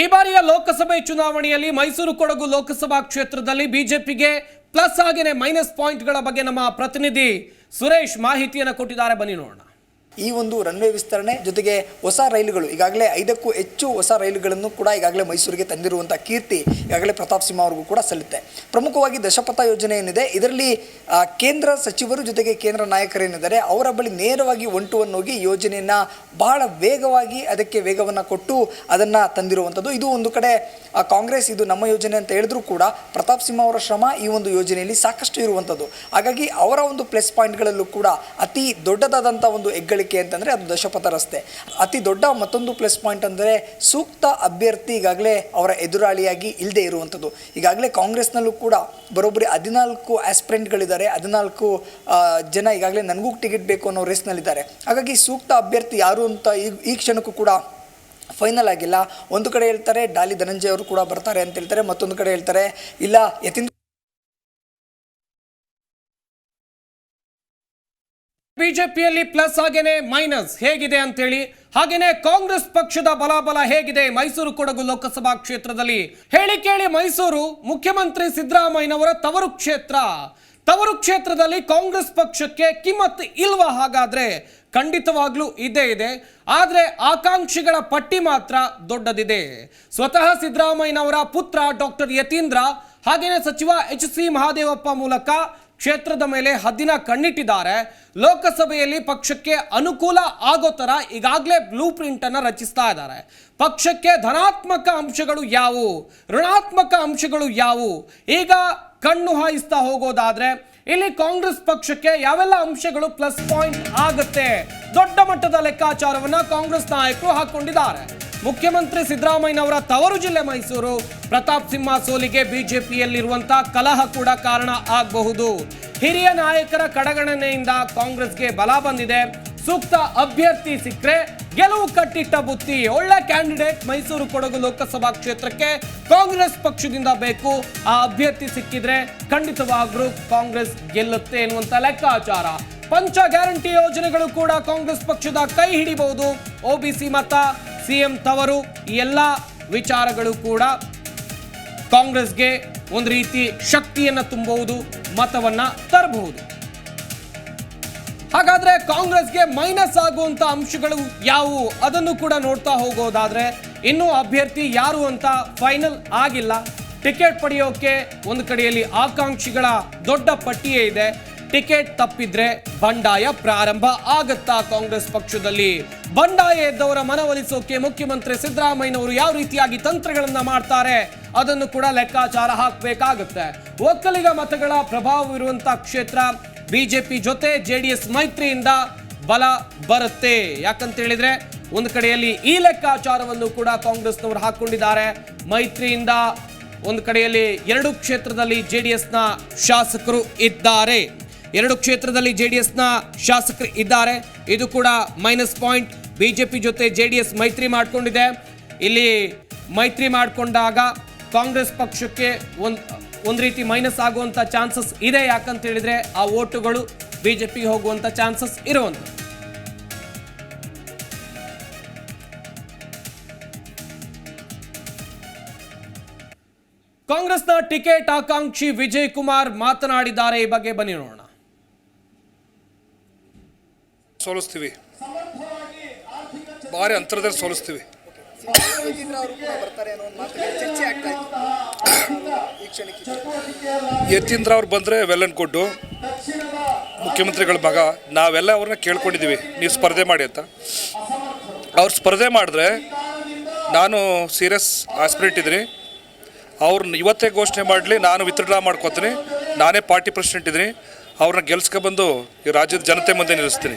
ಈ ಬಾರಿಯ ಲೋಕಸಭೆ ಚುನಾವಣೆಯಲ್ಲಿ ಮೈಸೂರು ಕೊಡಗು ಲೋಕಸಭಾ ಕ್ಷೇತ್ರದಲ್ಲಿ ಬಿಜೆಪಿಗೆ ಪ್ಲಸ್ ಹಾಗೆಯೇ ಮೈನಸ್ ಪಾಯಿಂಟ್ಗಳ ಬಗ್ಗೆ ನಮ್ಮ ಪ್ರತಿನಿಧಿ ಸುರೇಶ್ ಮಾಹಿತಿಯನ್ನು ಕೊಟ್ಟಿದ್ದಾರೆ. ಬನ್ನಿ ನೋಡೋಣ. ಈ ಒಂದು ರನ್ವೇ ವಿಸ್ತರಣೆ ಜೊತೆಗೆ ಹೊಸ ರೈಲುಗಳು, ಈಗಾಗಲೇ ಐದಕ್ಕೂ ಹೆಚ್ಚು ಹೊಸ ರೈಲುಗಳನ್ನು ಕೂಡ ಈಗಾಗಲೇ ಮೈಸೂರಿಗೆ ತಂದಿರುವಂಥ ಕೀರ್ತಿ ಈಗಾಗಲೇ ಪ್ರತಾಪ್ ಸಿಂಹ ಅವ್ರಿಗೂ ಕೂಡ ಸಲ್ಲುತ್ತೆ. ಪ್ರಮುಖವಾಗಿ ದಶಪಥ ಯೋಜನೆ ಏನಿದೆ, ಇದರಲ್ಲಿ ಕೇಂದ್ರ ಸಚಿವರು ಜೊತೆಗೆ ಕೇಂದ್ರ ನಾಯಕರೇನಿದ್ದಾರೆ, ಅವರ ಬಳಿ ನೇರವಾಗಿ ಒನ್ ಟು ಹೋಗಿ ಯೋಜನೆಯನ್ನು ಬಹಳ ವೇಗವಾಗಿ ಅದಕ್ಕೆ ವೇಗವನ್ನು ಕೊಟ್ಟು ಅದನ್ನು ತಂದಿರುವಂಥದ್ದು ಇದು ಒಂದು ಕಡೆ ಕಾಂಗ್ರೆಸ್ ಇದು ನಮ್ಮ ಯೋಜನೆ ಅಂತ ಹೇಳಿದ್ರು ಕೂಡ ಪ್ರತಾಪ್ ಸಿಂಹ ಅವರ ಶ್ರಮ ಈ ಒಂದು ಯೋಜನೆಯಲ್ಲಿ ಸಾಕಷ್ಟು ಇರುವಂಥದ್ದು ಹಾಗಾಗಿ ಅವರ ಒಂದು ಪ್ಲಸ್ ಪಾಯಿಂಟ್ಗಳಲ್ಲೂ ಕೂಡ ಅತಿ ದೊಡ್ಡದಾದಂಥ ಒಂದು ಹೆಗ್ಗಳಿಕೆ ಅಂತಂದರೆ ಅದು ದಶಪಥ ರಸ್ತೆ. ಅತಿ ದೊಡ್ಡ ಮತ್ತೊಂದು ಪ್ಲಸ್ ಪಾಯಿಂಟ್ ಅಂದರೆ ಸೂಕ್ತ ಅಭ್ಯರ್ಥಿ ಈಗಾಗಲೇ ಅವರ ಎದುರಾಳಿಯಾಗಿ ಇಲ್ಲದೆ ಇರುವಂಥದ್ದು. ಈಗಾಗಲೇ ಕಾಂಗ್ರೆಸ್ನಲ್ಲೂ ಕೂಡ ಬರೋಬ್ಬರಿ ಹದಿನಾಲ್ಕು ಆಸ್ಪಿರೆಂಟ್ಗಳಿದ್ದಾರೆ ಹದಿನಾಲ್ಕು ಜನ ಈಗಾಗಲೇ ನನಗೂ ಟಿಕೆಟ್ ಬೇಕು ಅನ್ನೋ ರೇಸ್ನಲ್ಲಿದ್ದಾರೆ ಹಾಗಾಗಿ ಸೂಕ್ತ ಅಭ್ಯರ್ಥಿ ಯಾರು ಅಂತ ಈ ಈ ಕ್ಷಣಕ್ಕೂ ಕೂಡ ಫೈನಲ್ ಆಗಿಲ್ಲ. ಒಂದು ಕಡೆ ಹೇಳ್ತಾರೆ, ಡಾಲಿ ಧನಂಜಯ ಅವರು ಕೂಡ ಬರ್ತಾರೆ ಅಂತ ಹೇಳ್ತಾರೆ, ಮತ್ತೊಂದು ಕಡೆ ಹೇಳ್ತಾರೆ, ಇಲ್ಲ ಯತೀಂದ್ರ ಬಿಜೆಪಿಯಲ್ಲಿ ಪ್ಲಸ್ ಹಾಗೇನೆ ಮೈನಸ್ ಹೇಗಿದೆ ಅಂತೇಳಿ, ಹಾಗೇನೆ ಕಾಂಗ್ರೆಸ್ ಪಕ್ಷದ ಬಲಾಬಲ ಹೇಗಿದೆ ಮೈಸೂರು ಕೊಡಗು ಲೋಕಸಭಾ ಕ್ಷೇತ್ರದಲ್ಲಿ? ಹೇಳಿ ಕೇಳಿ ಮೈಸೂರು ಮುಖ್ಯಮಂತ್ರಿ ಸಿದ್ದರಾಮಯ್ಯನವರ ತವರು ಕ್ಷೇತ್ರ. ತವರು ಕ್ಷೇತ್ರದಲ್ಲಿ ಕಾಂಗ್ರೆಸ್ ಪಕ್ಷಕ್ಕೆ ಕಿಮ್ಮತ್ ಇಲ್ವಾ ಹಾಗಾದ್ರೆ? ಖಂಡಿತವಾಗ್ಲೂ ಇದೇ ಇದೆ. ಆದ್ರೆ ಆಕಾಂಕ್ಷಿಗಳ ಪಟ್ಟಿ ಮಾತ್ರ ದೊಡ್ಡದಿದೆ. ಸ್ವತಃ ಸಿದ್ದರಾಮಯ್ಯನವರ ಪುತ್ರ ಡಾಕ್ಟರ್ ಯತೀಂದ್ರ, ಹಾಗೇನೆ ಸಚಿವ ಎಚ್ ಸಿ ಮಹಾದೇವಪ್ಪ ಮೂಲಕ ಕ್ಷೇತ್ರದ ಮೇಲೆ ಹದ್ದಿನ ಕಣ್ಣಿಟ್ಟಿದ್ದಾರೆ. ಲೋಕಸಭೆಯಲ್ಲಿ ಪಕ್ಷಕ್ಕೆ ಅನುಕೂಲ ಆಗೋ ಥರ ಈಗಾಗಲೇ ಬ್ಲೂ ಪ್ರಿಂಟನ್ನು ರಚಿಸ್ತಾ ಇದ್ದಾರೆ. ಪಕ್ಷಕ್ಕೆ ಧನಾತ್ಮಕ ಅಂಶಗಳು ಯಾವುವು? ಋಣಾತ್ಮಕ ಅಂಶಗಳು ಯಾವುವು? ಈಗ ಕಣ್ಣು ಹಾಯಿಸ್ತಾ ಹೋಗೋದಾದ್ರೆ, ಇಲ್ಲಿ ಕಾಂಗ್ರೆಸ್ ಪಕ್ಷಕ್ಕೆ ಯಾವೆಲ್ಲ ಅಂಶಗಳು ಪ್ಲಸ್ ಪಾಯಿಂಟ್ ಆಗುತ್ತೆ? ದೊಡ್ಡ ಮಟ್ಟದ ಲೆಕ್ಕಾಚಾರವನ್ನ ಕಾಂಗ್ರೆಸ್ ನಾಯಕರು ಹಾಕೊಂಡಿದ್ದಾರೆ ಮುಖ್ಯಮಂತ್ರಿ ಸಿದ್ದರಾಮಯ್ಯನವರ ತವರು ಜಿಲ್ಲೆ ಮೈಸೂರು. ಪ್ರತಾಪ್ ಸಿಂಹ ಸೋಲಿಗೆ ಬಿಜೆಪಿಯಲ್ಲಿರುವಂತಹ ಕಲಹ ಕೂಡ ಕಾರಣ ಆಗಬಹುದು. ಹಿರಿಯ ನಾಯಕರ ಕಡಗಣನೆಯಿಂದ ಕಾಂಗ್ರೆಸ್ಗೆ ಬಲ ಬಂದಿದೆ. ಸೂಕ್ತ ಅಭ್ಯರ್ಥಿ ಸಿಕ್ಕರೆ ಗೆಲುವು ಕಟ್ಟಿಟ್ಟ ಬುತ್ತಿ. ಒಳ್ಳೆ ಕ್ಯಾಂಡಿಡೇಟ್ ಮೈಸೂರು ಕೊಡಗು ಲೋಕಸಭಾ ಕ್ಷೇತ್ರಕ್ಕೆ ಕಾಂಗ್ರೆಸ್ ಪಕ್ಷದಿಂದ ಬೇಕು. ಆ ಅಭ್ಯರ್ಥಿ ಸಿಕ್ಕಿದ್ರೆ ಖಂಡಿತವಾಗ್ರೂ ಕಾಂಗ್ರೆಸ್ ಗೆಲ್ಲುತ್ತೆ ಎನ್ನುವಂತ ಲೆಕ್ಕಾಚಾರ. ಪಂಚ ಗ್ಯಾರಂಟಿ ಯೋಜನೆಗಳು ಕೂಡ ಕಾಂಗ್ರೆಸ್ ಪಕ್ಷದ ಕೈ ಹಿಡಿಬಹುದು. ಒಬಿಸಿ ಮತ ಸಿಎಂ ತವರು ಈ ಎಲ್ಲ ವಿಚಾರಗಳು ಕೂಡ ಕಾಂಗ್ರೆಸ್ಗೆ ಒಂದು ರೀತಿ ಶಕ್ತಿಯನ್ನು ತುಂಬಬಹುದು ಮತವನ್ನ ತರಬಹುದು. ಹಾಗಾದ್ರೆ ಕಾಂಗ್ರೆಸ್ಗೆ ಮೈನಸ್ ಆಗುವಂತ ಅಂಶಗಳು ಯಾವುವು? ಅದನ್ನು ಕೂಡ ನೋಡ್ತಾ ಹೋಗೋದಾದ್ರೆ ಇನ್ನೂ ಅಭ್ಯರ್ಥಿ ಯಾರು ಅಂತ ಫೈನಲ್ ಆಗಿಲ್ಲ. ಟಿಕೆಟ್ ಪಡೆಯೋಕೆ ಒಂದು ಕಡೆಯಲ್ಲಿ ಆಕಾಂಕ್ಷಿಗಳ ದೊಡ್ಡ ಪಟ್ಟಿಯೇ ಇದೆ. ಟಿಕೆಟ್ ತಪ್ಪಿದ್ರೆ ಬಂಡಾಯ ಪ್ರಾರಂಭ ಆಗತ್ತಾ ಕಾಂಗ್ರೆಸ್ ಪಕ್ಷದಲ್ಲಿ? ಬಂಡಾಯ ಎದ್ದವರ ಮನವೊಲಿಸೋಕೆ ಮುಖ್ಯಮಂತ್ರಿ ಸಿದ್ದರಾಮಯ್ಯನವರು ಯಾವ ರೀತಿಯಾಗಿ ತಂತ್ರಗಳನ್ನ ಮಾಡ್ತಾರೆ? ಅದನ್ನು ಕೂಡ ಲೆಕ್ಕಾಚಾರ ಹಾಕಬೇಕಾಗುತ್ತೆ. ಒಕ್ಕಲಿಗ ಮತಗಳ ಪ್ರಭಾವವಿರುವಂತಹ ಕ್ಷೇತ್ರ ಬಿಜೆಪಿ ಜೊತೆ ಜೆಡಿಎಸ್ ಮೈತ್ರಿಯಿಂದ ಬಲ ಬರುತ್ತೆ. ಯಾಕಂತ ಹೇಳಿದ್ರೆ ಒಂದು ಕಡೆಯಲ್ಲಿ ಈ ಲೆಕ್ಕಾಚಾರವನ್ನು ಕೂಡ ಕಾಂಗ್ರೆಸ್ನವರು ಹಾಕೊಂಡಿದ್ದಾರೆ ಮೈತ್ರಿಯಿಂದ ಒಂದು ಕಡೆಯಲ್ಲಿ ಎರಡು ಕ್ಷೇತ್ರದಲ್ಲಿ ಜೆಡಿಎಸ್ನ ಶಾಸಕರು ಇದ್ದಾರೆ. ಎರಡು ಕ್ಷೇತ್ರದಲ್ಲಿ ಜೆ ಡಿ ಎಸ್ನ ಶಾಸಕರು ಇದ್ದಾರೆ. ಇದು ಕೂಡ ಮೈನಸ್ ಪಾಯಿಂಟ್. ಬಿಜೆಪಿ ಜೊತೆ ಜೆ ಡಿ ಎಸ್ ಮೈತ್ರಿ ಮಾಡಿಕೊಂಡಿದೆ. ಇಲ್ಲಿ ಮೈತ್ರಿ ಮಾಡಿಕೊಂಡಾಗ ಕಾಂಗ್ರೆಸ್ ಪಕ್ಷಕ್ಕೆ ಒಂದು ಒಂದು ರೀತಿ ಮೈನಸ್ ಆಗುವಂಥ ಚಾನ್ಸಸ್ ಇದೆ ಯಾಕಂತ ಹೇಳಿದ್ರೆ ಆ ಓಟುಗಳು ಪಿ ಹೋಗುವಂಥ ಚಾನ್ಸಸ್ ಇರುವಂಥ ಕಾಂಗ್ರೆಸ್ನ ಟಿಕೆಟ್ ಆಕಾಂಕ್ಷಿ ವಿಜಯ್ ಕುಮಾರ್ ಮಾತನಾಡಿದ್ದಾರೆ. ಈ ಬಗ್ಗೆ ಬನ್ನಿ ನೋಡೋಣ. ಸೋಲಿಸ್ತೀವಿ. ಭಾರಿ ಅಂತರದಲ್ಲಿ ಸೋಲಿಸ್ತೀವಿ. ಯತೀಂದ್ರ ಅವರು ಬಂದರೆ ವೆಲ್ ಅಂಡ್ ಗುಡ್ಡು ಮುಖ್ಯಮಂತ್ರಿಗಳ ಮಗ. ನಾವೆಲ್ಲ ಅವ್ರನ್ನ ಕೇಳ್ಕೊಂಡಿದ್ದೀವಿ ನೀವು ಸ್ಪರ್ಧೆ ಮಾಡಿ ಅಂತ. ಅವ್ರು ಸ್ಪರ್ಧೆ ಮಾಡಿದ್ರೆ ನಾನು ಸೀರಿಯಸ್ ಆಸ್ಪಿರೇಟ್ ಇದ್ದೀನಿ. ಅವ್ರನ್ನ ಇವತ್ತೇ ಘೋಷಣೆ ಮಾಡಲಿ, ನಾನು ವಿತ್ಡ್ರಾ ಮಾಡ್ಕೋತೀನಿ. ನಾನೇ ಪಾರ್ಟಿ ಪ್ರೆಸಿಡೆಂಟ್ ಇದ್ದೀನಿ. ಅವ್ರನ್ನ ಗೆಲ್ಸ್ಕೊಂಡ್ಬಂದು ಈ ರಾಜ್ಯದ ಜನತೆ ಮುಂದೆ ನಿಲ್ಲಿಸ್ತೀನಿ.